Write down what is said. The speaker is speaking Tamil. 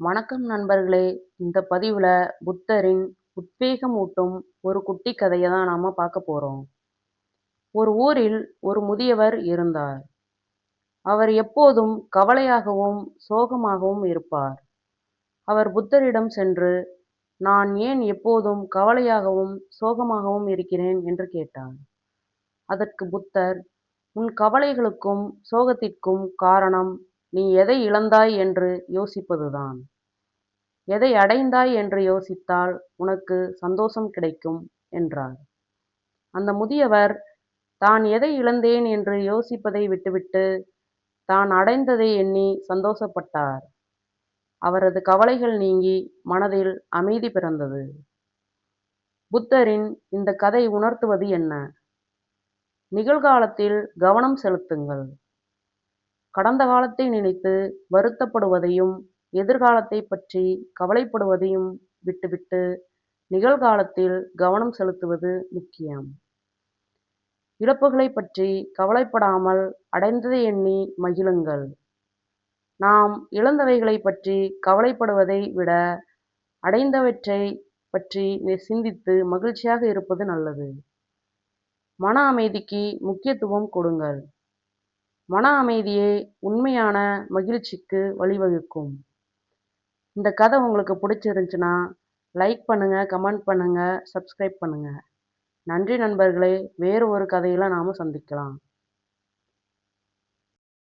வணக்கம் நண்பர்களே. இந்த பதிவில் புத்தரின் உத்வேகமூட்டும் ஒரு குட்டி கதையை தான் நாம் பார்க்க போகிறோம் ஒரு ஊரில் ஒரு முதியவர் இருந்தார். அவர் எப்போதும் கவலையாகவும் சோகமாகவும் இருப்பார். அவர் புத்தரிடம் சென்று நான் ஏன் எப்போதும் கவலையாகவும் சோகமாகவும் இருக்கிறேன்? என்று கேட்டார். அதற்கு புத்தர் உன் கவலைகளுக்கும் சோகத்திற்கும் காரணம் நீ எதை இழந்தாய் என்று யோசிப்பதுதான். எதை அடைந்தாய் என்று யோசித்தால் உனக்கு சந்தோஷம் கிடைக்கும் என்றார். அந்த முதியவர் தான் எதை இழந்தேன் என்று யோசிப்பதை விட்டுவிட்டு தான் அடைந்ததை எண்ணி சந்தோஷப்பட்டார். அவரது கவலைகள் நீங்கி மனதில் அமைதி பிறந்தது. புத்தரின் இந்த கதை உணர்த்துவது என்ன? நிகழ்காலத்தில் கவனம் செலுத்துங்கள். கடந்த காலத்தை நினைத்து வருத்தப்படுவதையும் எதிர்காலத்தை பற்றி கவலைப்படுவதையும் விட்டுவிட்டு நிகழ்காலத்தில் கவனம் செலுத்துவது முக்கியம். இழப்புகளை பற்றி கவலைப்படாமல் அடைந்ததை எண்ணி மகிழுங்கள். நாம் இழந்தவைகளை பற்றி கவலைப்படுவதை விட அடைந்தவற்றை பற்றி சிந்தித்து மகிழ்ச்சியாக இருப்பது நல்லது. மன அமைதிக்கு முக்கியத்துவம் கொடுங்கள். மன அமைதியே உண்மையான மகிழ்ச்சிக்கு வழிவகுக்கும். இந்த கதை உங்களுக்கு பிடிச்சிருந்துச்சுன்னா லைக் பண்ணுங்கள் கமெண்ட் பண்ணுங்கள் சப்ஸ்கிரைப் பண்ணுங்கள் நன்றி நண்பர்களே வேறு ஒரு கதையில் நாம் சந்திக்கலாம்.